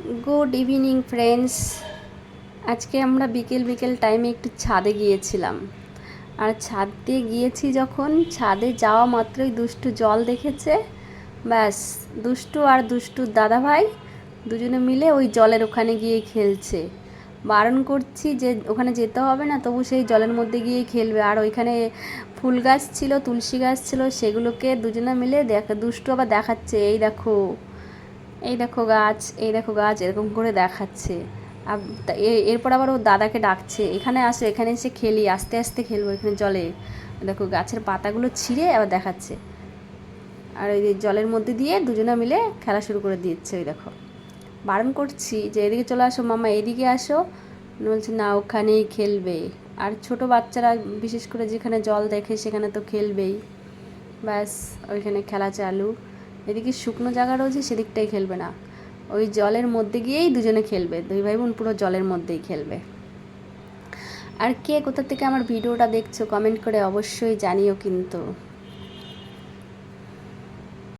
Good evening friends আজকে আমরা বিকেল বিকেল টাইমে একটু ছাদে গিয়েছিলাম। আর ছাদ দিয়ে গিয়েছি যখন, ছাদে যাওয়া মাত্রই দুষ্টু জল দেখেছে। ব্যাস, দুষ্টু আর দুষ্টুর দাদা ভাই দুজনে মিলে ওই জলের ওখানে গিয়ে খেলছে। বারণ করছি যে ওখানে যেতে হবে না, তবু সেই জলের মধ্যে গিয়ে খেলবে। আর ওইখানে ফুল গাছ ছিল, তুলসী গাছ ছিল, সেগুলোকে দুজনে মিলে দেখ, দুষ্টু আবার দেখাচ্ছে, এই দেখো। এই দেখো গাছ, এই দেখো গাছ, এরকম করে দেখাচ্ছে। এরপর আবার ও দাদাকে ডাকছে, এখানে আসো, এখানে এসে খেলি, আস্তে আস্তে খেলব, এখানে জলে। দেখো গাছের পাতাগুলো ছিঁড়ে আবার দেখাচ্ছে। আর ওই জলের মধ্যে দিয়ে দুজনে মিলে খেলা শুরু করে দিচ্ছে, ওই দেখো। বারণ করছি যে, এদিকে চলে আসো মামা, এদিকে আসো। বলছে, না, ওখানেই খেলবে। আর ছোট বাচ্চারা বিশেষ করে যেখানে জল দেখে, সেখানে তো খেলবেই। ব্যাস, ওইখানে খেলা চালু। এদিকে শুকনো জায়গা রয়েছে, সেদিকটাই খেলবে না। ওই জলের মধ্যে গিয়েই দুজনে খেলবে। দুই ভাই বোন পুরো জলের মধ্যেই খেলবে। আর কে কোথা থেকে আমার ভিডিওটা দেখছ কমেন্ট করে অবশ্যই জানিও কিন্তু।